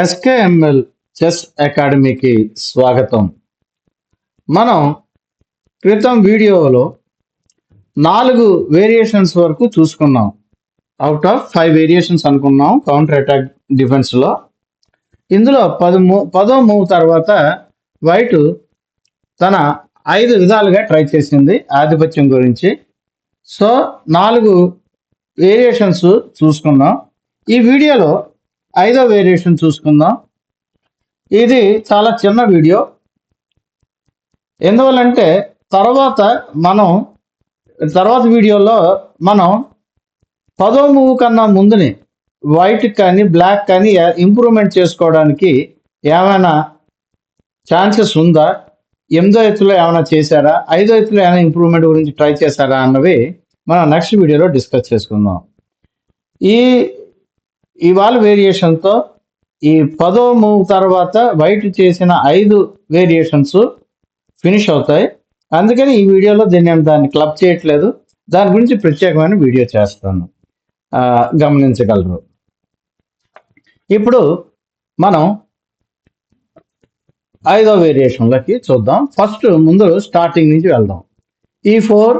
SKML chess అకాడమీకి స్వాగతం. మనం క్రితం వీడియోలో నాలుగు వేరియేషన్స్ వరకు చూసుకున్నాం. అవుట్ ఆఫ్ ఫైవ్ వేరియేషన్స్ అనుకున్నాం కౌంటర్ అటాక్ డిఫెన్స్లో ఇందులో పది మూ పదో మూవ్ తర్వాత వైట్ తన ఐదు విధాలుగా ట్రై చేసింది ఆధిపత్యం గురించి. సో నాలుగు వేరియేషన్స్ చూసుకున్నాం. ఈ వీడియోలో ఐదో వేరియేషన్ చూసుకుందాం. ఇది చాలా చిన్న వీడియో ఎందువల్లంటే తర్వాత మనం తర్వాత వీడియోలో మనం పదో మూవ్ కన్నా ముందుని వైట్ కానీ బ్లాక్ కానీ ఇంప్రూవ్మెంట్ చేసుకోవడానికి ఏమైనా ఛాన్సెస్ ఉందా? ఎనిమిదో ఎత్తులో ఏమైనా చేశారా? ఐదో ఎత్తులో ఏమైనా ఇంప్రూవ్మెంట్ గురించి ట్రై చేశారా? అన్నవి మనం నెక్స్ట్ వీడియోలో డిస్కస్ చేసుకుందాం. ఈ ఇవాళ వేరియేషన్తో ఈ పదో మూవ్ తర్వాత వైట్ చేసిన ఐదు వేరియేషన్స్ ఫినిష్ అవుతాయి. అందుకని ఈ వీడియోలో దీన్ని దాన్ని క్లబ్ చేయట్లేదు. దాని గురించి ప్రత్యేకమైన వీడియో చేస్తాను. గమనించగలరు. ఇప్పుడు మనం ఐదో వేరియేషన్లకి చూద్దాం. ఫస్ట్ ముందు స్టార్టింగ్ నుంచి వెళ్దాం. E four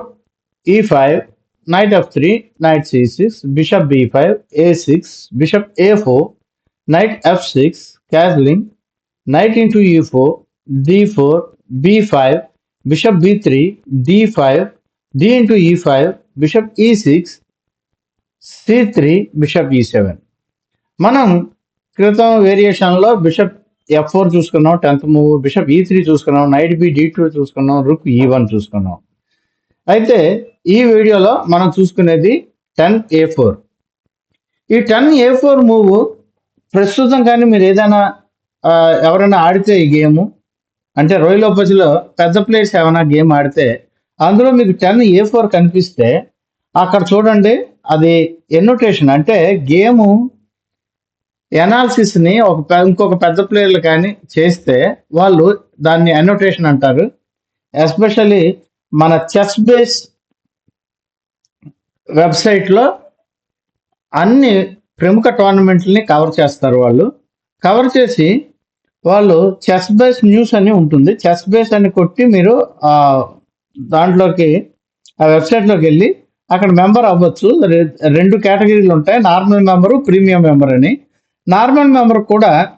e five knight f3 knight c6 bishop b5 a6 bishop a4 knight f6 castling knight into e4 d4 b5 bishop b3 d5 d into e5 bishop e6 c3 bishop e7 మనం క్రితం వేరియేషన్లో bishop f four చూసుకున్నాం tenth move bishop E three చూసుకున్నాం knight B D two చూసుకున్నాం rook ఈ one చూసుకున్నాం అయితే ఈ వీడియోలో మనం చూసుకునేది టెన్ ఏ ఫోర్. ఈ టెన్ ఏ ఫోర్ మూవ్ ప్రస్తుతం కానీ మీరు ఏదైనా ఎవరైనా ఆడితే ఈ గేమ్ అంటే రోయల్లో పెద్ద ప్లేయర్స్ ఏమైనా గేమ్ ఆడితే అందులో మీకు టెన్ ఏ ఫోర్ కనిపిస్తే అక్కడ చూడండి అది ఎన్నోటేషన్. అంటే గేము ఎనాలిసిస్ని ఒక ఇంకొక పెద్ద ప్లేయర్లు కానీ చేస్తే వాళ్ళు దాన్ని ఎన్నోటేషన్ అంటారు. ఎస్పెషల్లీ మన చెస్ బేస్ వెబ్సైట్లో అన్ని ప్రముఖ టోర్నమెంట్లని కవర్ చేస్తారు వాళ్ళు. కవర్ చేసి వాళ్ళు చెస్ బేస్ న్యూస్ అని ఉంటుంది. చెస్ బేస్ అని కొట్టి మీరు దాంట్లోకి ఆ వెబ్సైట్లోకి వెళ్ళి అక్కడ మెంబర్ అవ్వచ్చు. రె- రెండు కేటగిరీలు ఉంటాయి. నార్మల్ మెంబరు ప్రీమియం మెంబర్ అని. నార్మల్ మెంబర్ కూడా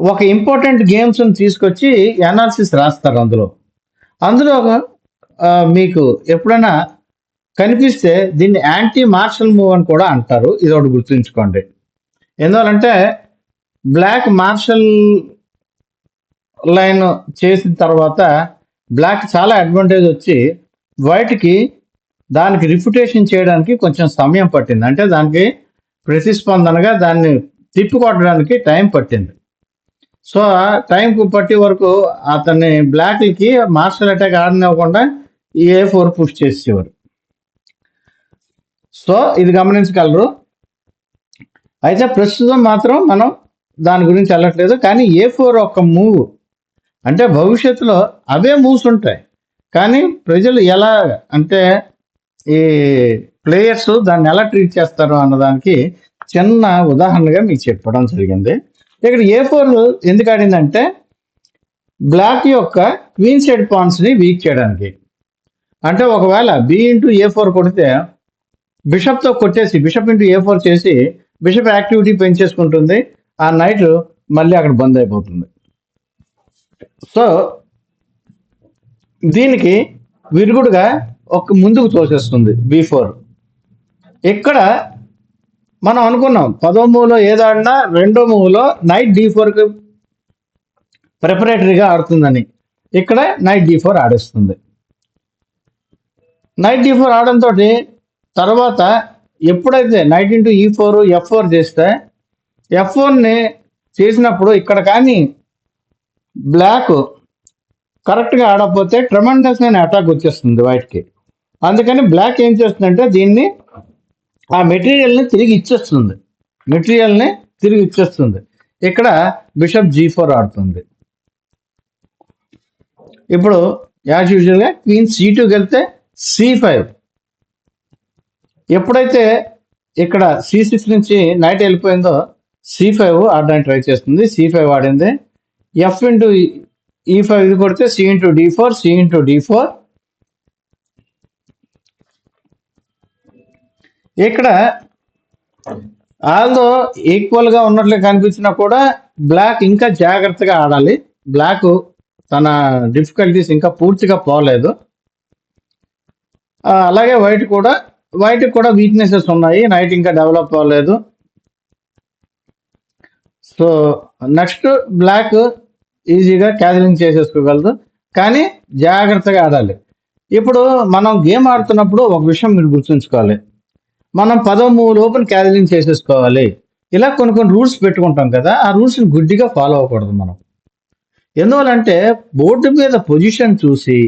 ఒక ఇంపార్టెంట్ గేమ్స్ని తీసుకొచ్చి ఎనాలిసిస్ రాస్తారు అందులో. అందులో మీకు ఎప్పుడైనా కనిపిస్తే దీన్ని యాంటీ మార్షల్ మూవ్ అని కూడా అంటారు. ఇది ఒకటి గుర్తుంచుకోండి. ఎందువలంటే బ్లాక్ మార్షల్ లైన్ చేసిన తర్వాత బ్లాక్ చాలా అడ్వాంటేజ్ వచ్చి వైట్కి దానికి రిప్యుటేషన్ చేయడానికి కొంచెం సమయం పట్టింది. అంటే దానికి ప్రతిస్పందనగా దాన్ని తిప్పికొట్టడానికి టైం పట్టింది. సో ఆ టైం పట్టే వరకు అతన్ని బ్లాక్లకి మార్షల్ అటాక్ ఆడనివ్వకుండా ఏ ఫోర్ పుష్ చేసేవారు. సో ఇది గమనించగలరు. అయితే ప్రస్తుతం మాత్రం మనం దాని గురించి వెళ్ళట్లేదు. కానీ ఏ ఫోర్ ఒక మూవ్ అంటే భవిష్యత్తులో అవే మూవ్స్ ఉంటాయి. కానీ ప్రజలు ఎలా అంటే ఈ ప్లేయర్స్ దాన్ని ఎలా ట్రీట్ చేస్తారు అన్నదానికి చిన్న ఉదాహరణగా మీకు చెప్పడం జరిగింది. ఇక్కడ ఏ ఫోర్ ఎందుకు ఆడిందంటే బ్లాక్ యొక్క క్వీన్ సైడ్ పాన్స్ని వీక్ చేయడానికి. అంటే ఒకవేళ బి ఇంటూ ఏ ఫోర్ కొడితే బిషప్తో కొట్టేసి బిషప్ ఇంటూ ఏ ఫోర్ చేసి బిషప్ యాక్టివిటీ పెంచేసుకుంటుంది ఆ నైట్ మళ్ళీ అక్కడ బంద్ అయిపోతుంది. సో దీనికి విరుగుడుగా ఒక ముందుకు తోసేస్తుంది బి ఫోర్ ఇక్కడ మనం అనుకున్నాం పదో మూవ్లో ఏదాడినా రెండో మూవ్లో నైట్ డి ఫోర్కి ప్రిపరేటరీగా ఆడుతుందని. ఇక్కడ నైట్ డి ఫోర్ ఆడేస్తుంది. నైట్ డి ఫోర్ ఆడడంతో తర్వాత ఎప్పుడైతే knight into e four f four చేస్తే ఎఫ్ ఫోర్ని చేసినప్పుడు ఇక్కడ కానీ బ్లాక్ కరెక్ట్గా ఆడకపోతే ట్రమండస్ అనే అటాక్ వచ్చేస్తుంది వైట్కి. అందుకని బ్లాక్ ఏం చేస్తుందంటే దీన్ని ఆ మెటీరియల్ని తిరిగి ఇచ్చేస్తుంది. మెటీరియల్ని తిరిగి ఇచ్చేస్తుంది. ఇక్కడ బిషప్ జీ ఫోర్ ఆడుతుంది. ఇప్పుడు యాజ్ యూజువల్గా క్వీన్ సి టూకి వెళ్తే సి ఫైవ్. ఎప్పుడైతే ఇక్కడ సి సిక్స్ నుంచి నైట్ వెళ్ళిపోయిందో సి ఫైవ్ ఆడడానికి ట్రై చేస్తుంది. సి ఫైవ్ ఆడింది. ఎఫ్ ఇంటూ ఈ ఫైవ్ ఇది కొడితే C into D four C into D four ఇక్కడ ఆల్దో ఈక్వల్గా ఉన్నట్లు ఉన్నట్లే కనిపించినా కూడా బ్లాక్ ఇంకా జాగ్రత్తగా ఆడాలి. బ్లాక్ తన డిఫికల్టీస్ ఇంకా పూర్తిగా పోలేదు. అలాగే వైట్ కూడా వైట్ కూడా వీక్నెసెస్ ఉన్నాయి. నైట్ ఇంకా డెవలప్ అవ్వలేదు. సో నెక్స్ట్ బ్లాక్ ఈజీగా క్యాజలింగ్ చేసేసుకోగలదు. కానీ జాగ్రత్తగా ఆడాలి. ఇప్పుడు మనం గేమ్ ఆడుతున్నప్పుడు ఒక విషయం మీరు గుర్తుంచుకోవాలి. మనం పదమూడు లోపల క్యాజలింగ్ చేసేసుకోవాలి. ఇలా కొన్ని కొన్ని రూల్స్ పెట్టుకుంటాం కదా ఆ రూల్స్ని గుడ్డిగా ఫాలో అవ్వకూడదు మనం. ఎందువలంటే బోర్డు మీద పొజిషన్ చూసి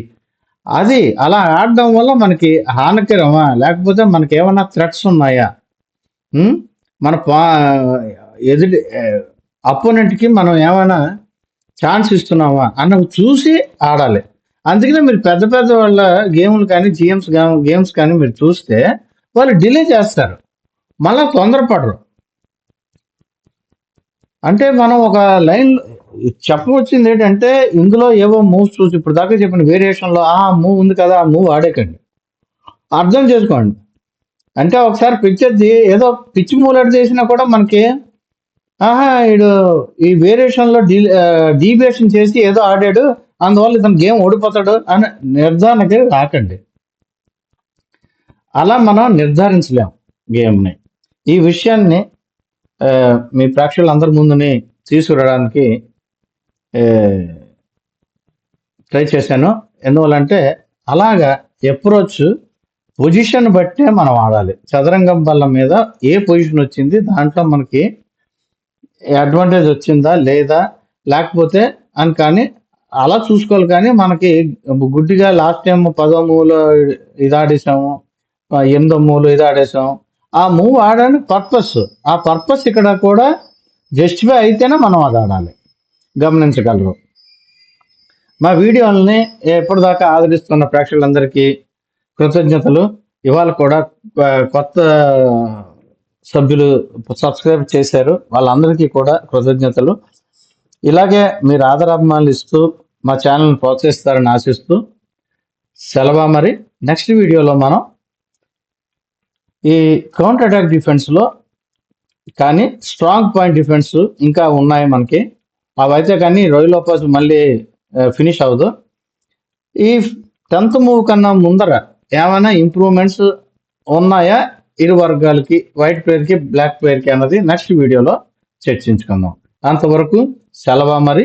అది అలా ఆడడం వల్ల మనకి హానికరమా? లేకపోతే మనకి ఏమైనా థ్రెట్స్ ఉన్నాయా? మన పా ఎదుటి అపోనెంట్కి మనం ఏమైనా ఛాన్స్ ఇస్తున్నామా? అన్నవి చూసి ఆడాలి. అందుకనే మీరు పెద్ద పెద్ద వాళ్ళ గేమ్లు కానీ జిఎమ్స్ గేమ్స్ కానీ మీరు చూస్తే వాళ్ళు డిలే చేస్తారు. మళ్ళా తొందరపడరు. అంటే మనం ఒక లైన్ చెప్పవచ్చింది ఏంటంటే ఇందులో ఏవో మూవ్స్ చూసి ఇప్పుడు దాకా చెప్పిన వేరియేషన్లో ఆ మూవ్ ఉంది కదా ఆ మూవ్ ఆడేకండి. అర్థం చేసుకోండి. అంటే ఒకసారి పిచ్చి ఏదో పిచ్చి మూలెట్ చేసినా కూడా మనకి ఆహా వీడు ఈ వేరియేషన్లో డీ డీవియేషన్ చేసి ఏదో ఆడాడు అందువల్ల ఇతను గేమ్ ఓడిపోతాడు అని నిర్ధారణకి రాకండి. అలా మనం నిర్ధారించలేం గేమ్ని. ఈ విషయాన్ని మీ ప్రేక్షకులందరి ముందుని తీసుకురావడానికి ట్రై చేశాను. ఎందువల్లంటే అలాగా అప్రోచ్ పొజిషన్ బట్టే మనం ఆడాలి. చదరంగం బల్ల మీద ఏ పొజిషన్ వచ్చింది దాంట్లో మనకి అడ్వాంటేజ్ వచ్చిందా లేదా లేకపోతే అని కానీ అలా చూసుకోవాలి కానీ మనకి గుడ్డిగా లాస్ట్ టైం పదో మూలో ఇది ఆడేసాము ఎనిమిదో మూలు ఇది ఆడేసాం. ఆ మూవ్ ఆడడానికి పర్పస్ ఆ పర్పస్ ఇక్కడ కూడా జస్టిఫై అయితేనే మనం అది ఆడాలి. గమనించగలరు. మా వీడియోలని ఎప్పటిదాకా ఆదరిస్తున్న ప్రేక్షకులందరికీ కృతజ్ఞతలు. ఇవాళ కూడా కొత్త సభ్యులు సబ్స్క్రైబ్ చేశారు. వాళ్ళందరికీ కూడా కృతజ్ఞతలు. ఇలాగే మీరు ఆదరాభిమానులు ఇస్తూ మా ఛానల్ని ప్రోత్సహిస్తారని ఆశిస్తూ సెలవా మరి. నెక్స్ట్ వీడియోలో మనం ఈ కౌంటర్ అటాక్ డిఫెన్స్లో కానీ స్ట్రాంగ్ పాయింట్ డిఫెన్స్ ఇంకా ఉన్నాయి మనకి. అవైతే కానీ రోయిలోపాస్ మళ్ళీ ఫినిష్ అవ్వదు. ఈ టెన్త్ మూవ్ కన్నా ముందర ఏమైనా ఇంప్రూవ్మెంట్స్ ఉన్నాయా? ఇరు వర్గాలకి వైట్ ప్లేయర్కి బ్లాక్ ప్లేయర్కి అన్నది నెక్స్ట్ వీడియోలో చర్చించుకుందాం. అంతవరకు సెలవా మరి.